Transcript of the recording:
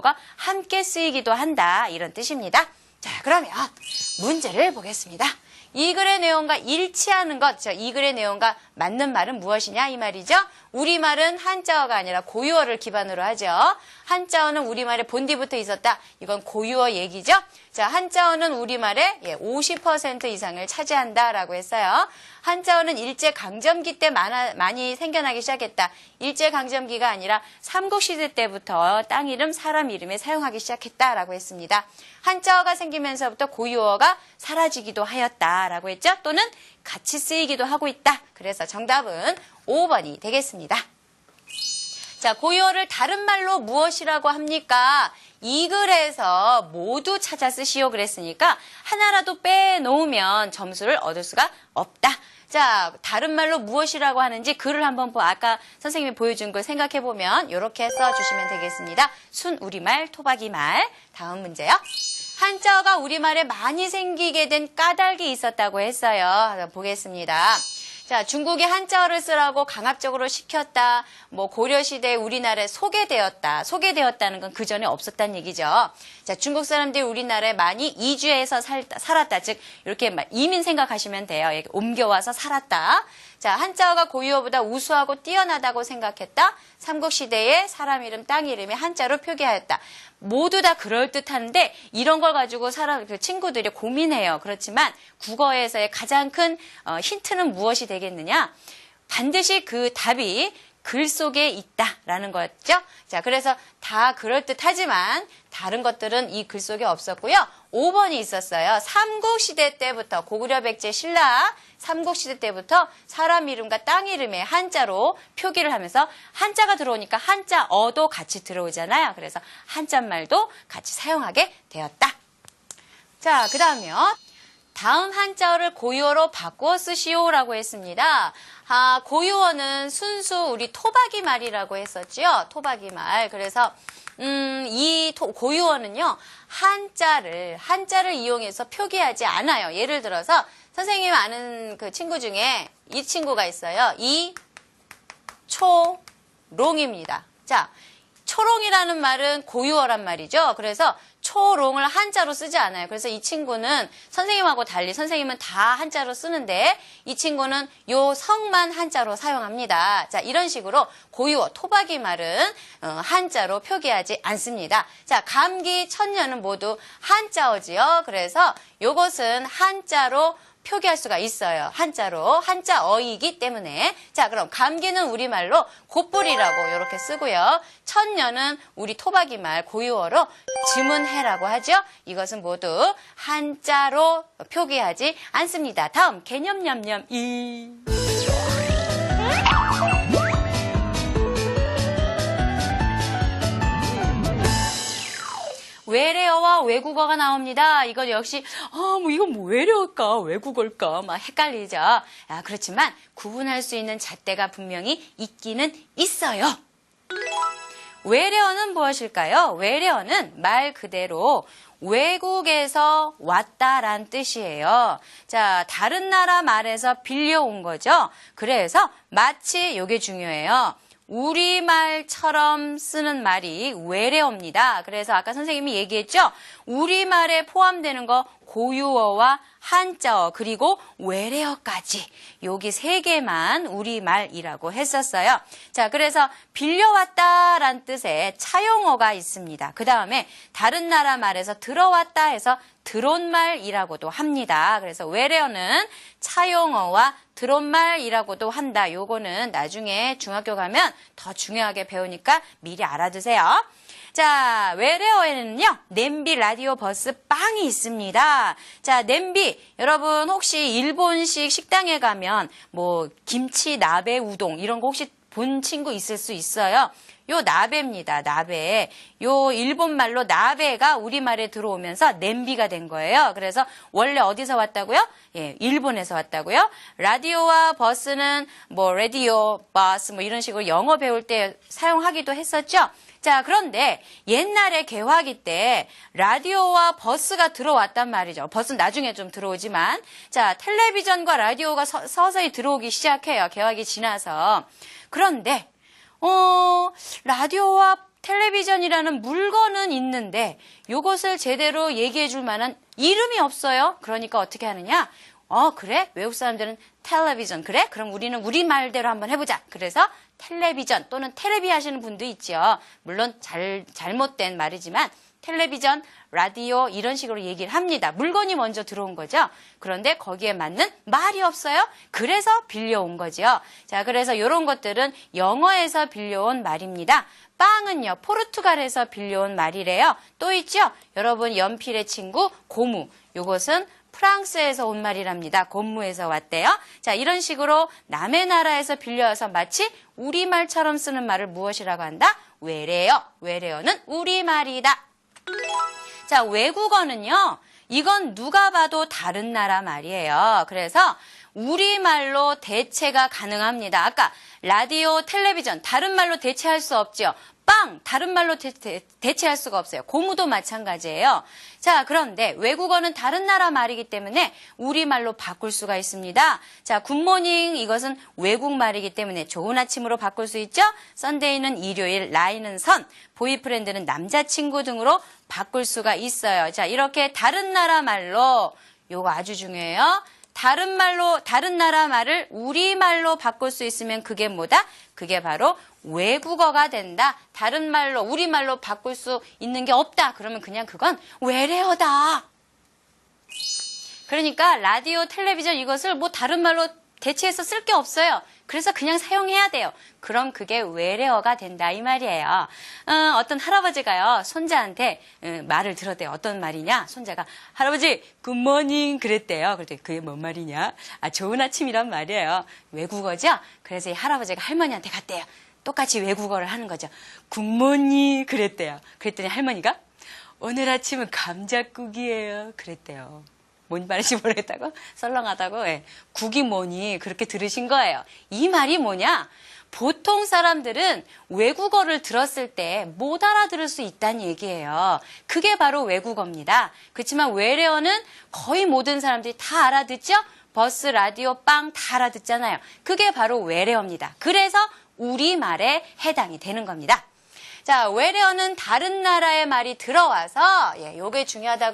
가 함께 쓰이기도 한다 이런 뜻입니다. 자 그러면 문제를 보겠습니다. 이 글의 내용과 일치하는 것, 자, 이 글의 내용과 맞는 말은 무엇이냐 이 말이죠. 우리말은 한자어가 아니라 고유어를 기반으로 하죠. 한자어는 우리말에 본디부터 있었다. 이건 고유어 얘기죠. 자, 한자어는 우리말의 예, 50% 이상을 차지한다라고 했어요. 한자어는 일제 강점기 때 많아, 많이 생겨나기 시작했다. 일제 강점기가 아니라 삼국시대 때부터 땅 이름, 사람 이름에 사용하기 시작했다라고 했습니다. 한자어가 생기면서부터 고유어가 사라지기도 하였다라고 했죠. 또는 같이 쓰이기도 하고 있다. 그래서 정답은 5번이 되겠습니다. 자, 고유어를 다른 말로 무엇이라고 합니까? 이 글에서 모두 찾아 쓰시오 그랬으니까 하나라도 빼놓으면 점수를 얻을 수가 없다. 자, 다른 말로 무엇이라고 하는지 글을 한번 보, 아까 선생님이 보여준 걸 생각해 보면 이렇게 써주시면 되겠습니다. 순 우리말, 토박이 말. 다음 문제요. 한자어가 우리말에 많이 생기게 된 까닭이 있었다고 했어요. 보겠습니다. 자, 중국이 한자어를 쓰라고 강압적으로 시켰다. 뭐 고려시대에 우리나라에 소개되었다. 소개되었다는 건 그 전에 없었다는 얘기죠. 자, 중국 사람들이 우리나라에 많이 이주해서 살, 살았다. 즉, 이렇게 막 이민 생각하시면 돼요. 옮겨와서 살았다. 자, 한자어가 고유어보다 우수하고 뛰어나다고 생각했다. 삼국시대에 사람 이름, 땅 이름이 한자로 표기하였다. 모두 다 그럴듯한데 이런 걸 가지고 사람 그 친구들이 고민해요. 그렇지만 국어에서의 가장 큰 어, 힌트는 무엇이 되겠느냐? 반드시 그 답이 글 속에 있다라는 거였죠. 자, 그래서 다 그럴듯하지만 다른 것들은 이 글 속에 없었고요. 5번이 있었어요. 삼국시대 때부터 고구려 백제 신라 삼국시대 때부터 사람 이름과 땅 이름에 한자로 표기를 하면서 한자가 들어오니까 한자 어도 같이 들어오잖아요. 그래서 한자말도 같이 사용하게 되었다. 자, 그 다음이요. 다음 한자어를 고유어로 바꾸어 쓰시오라고 했습니다. 아, 고유어는 순수 우리 토박이 말이라고 했었지요. 토박이 말. 그래서 음, 이 토- 고유어는요. 한자를 한자를 이용해서 표기하지 않아요. 예를 들어서 선생님 아는 그 친구 중에 이 친구가 있어요. 이 초롱입니다. 자, 초롱이라는 말은 고유어란 말이죠. 그래서 초롱을 한자로 쓰지 않아요. 그래서 이 친구는 선생님하고 달리 선생님은 다 한자로 쓰는데 이 친구는 요 성만 한자로 사용합니다. 자, 이런 식으로 고유어, 토박이 말은 어, 한자로 표기하지 않습니다. 자, 감기, 천년은 모두 한자어지요. 그래서 요것은 한자로 표기할 수가 있어요. 한자로 한자 어이기 때문에 자 그럼 감기는 우리말로 곧불이라고 이렇게 쓰고요. 천년은 우리 토박이 말 고유어로 지문해라고 하죠. 이것은 모두 한자로 표기하지 않습니다. 다음 개념 냠냠 이 외래어와 외국어가 나옵니다. 이건 역시 아, 뭐 이건 뭐 외래어일까 외국어일까 막 헷갈리죠. 아, 그렇지만 구분할 수 있는 잣대가 분명히 있기는 있어요. 외래어는 무엇일까요? 외래어는 말 그대로 외국에서 왔다란 뜻이에요. 자, 다른 나라 말에서 빌려온 거죠. 그래서 마치 이게 중요해요. 우리말처럼 쓰는 말이 외래어입니다. 그래서 아까 선생님이 얘기했죠? 우리말에 포함되는 거 고유어와 한자어 그리고 외래어까지 여기 세 개만 우리말이라고 했었어요. 자, 그래서 빌려왔다란 뜻의 차용어가 있습니다. 그 다음에 다른 나라 말에서 들어왔다 해서 드론말이라고도 합니다. 그래서 외래어는 차용어와 드론말이라고도 한다. 요거는 나중에 중학교 가면 더 중요하게 배우니까 미리 알아두세요. 자, 외래어에는요, 냄비, 라디오, 버스, 빵이 있습니다. 자, 냄비. 여러분, 혹시 일본식 식당에 가면, 뭐, 김치, 나베, 우동, 이런 거 혹시 본 친구 있을 수 있어요. 요 나베입니다. 나베. 요 일본 말로 나베가 우리말에 들어오면서 냄비가 된 거예요. 그래서 원래 어디서 왔다고요? 예, 일본에서 왔다고요. 라디오와 버스는 뭐 라디오, 버스 뭐 이런 식으로 영어 배울 때 사용하기도 했었죠. 자, 그런데 옛날에 개화기 때 라디오와 버스가 들어왔단 말이죠. 버스는 나중에 좀 들어오지만 자, 텔레비전과 라디오가 서, 서서히 들어오기 시작해요. 개화기 지나서. 그런데 어, 라디오와 텔레비전이라는 물건은 있는데 요것을 제대로 얘기해 줄 만한 이름이 없어요. 그러니까 어떻게 하느냐? 어, 그래? 외국 사람들은 텔레비전. 그래? 그럼 우리는 우리 말대로 한번 해보자. 그래서 텔레비전 또는 텔레비 하시는 분도 있죠. 물론 잘, 잘못된 말이지만 텔레비전, 라디오 이런 식으로 얘기를 합니다. 물건이 먼저 들어온 거죠. 그런데 거기에 맞는 말이 없어요. 그래서 빌려온 거죠. 자, 그래서 이런 것들은 영어에서 빌려온 말입니다. 빵은요, 포르투갈에서 빌려온 말이래요. 또 있죠? 여러분, 연필의 친구, 고무. 요것은 프랑스에서 온 말이랍니다. 곤무에서 왔대요. 자, 이런 식으로 남의 나라에서 빌려와서 마치 우리말처럼 쓰는 말을 무엇이라고 한다? 외래어. 외래어는 우리말이다. 자, 외국어는요, 이건 누가 봐도 다른 나라 말이에요. 그래서 우리말로 대체가 가능합니다. 아까 라디오, 텔레비전, 다른 말로 대체할 수 없죠. 빵, 다른 말로 대, 체할 수가 없어요. 고무도 마찬가지예요. 자, 그런데 외국어는 다른 나라 말이기 때문에 우리말로 바꿀 수가 있습니다. 자, 굿모닝 이것은 외국 말이기 때문에 좋은 아침으로 바꿀 수 있죠. 썬데이는 일요일, 라인은 선, 보이프렌드는 남자친구 등으로 바꿀 수가 있어요. 자, 이렇게 다른 나라 말로 요거 아주 중요해요. 다른 말로, 다른 나라 말을 우리 말로 바꿀 수 있으면 그게 뭐다? 그게 바로 외국어가 된다. 다른 말로, 우리 말로 바꿀 수 있는 게 없다. 그러면 그냥 그건 외래어다. 그러니까 라디오, 텔레비전 이것을 뭐 다른 말로 대체해서 쓸 게 없어요. 그래서 그냥 사용해야 돼요. 그럼 그게 외래어가 된다 이 말이에요. 어, 떤 할아버지가요 손자한테 어, 말을 들었대요. 어떤 말이냐? 손자가 할아버지 굿모닝 그랬대요. 그랬더니 그게 뭔 말이냐? 아 좋은 아침이란 말이에요. 외국어죠? 그래서 이 할아버지가 할머니한테 갔대요. 똑같이 외국어를 하는 거죠. 굿모닝 그랬대요. 그랬더니 할머니가 오늘 아침은 감자국이에요. 그랬대요. 뭔 말인지 모르겠다고? 썰렁하다고? 예. 국이 뭐니? 그렇게 들으신 거예요. 이 말이 뭐냐? 보통 사람들은 외국어를 들었을 때 못 알아들을 수 있다는 얘기예요. 그게 바로 외국어입니다. 그렇지만 외래어는 거의 모든 사람들이 다 알아듣죠? 버스, 라디오, 빵 다 알아듣잖아요. 그게 바로 외래어입니다. 그래서 우리말에 해당이 되는 겁니다. 자, 외래어는 다른 나라의 말이 들어와서, 예, 요게 중요하다고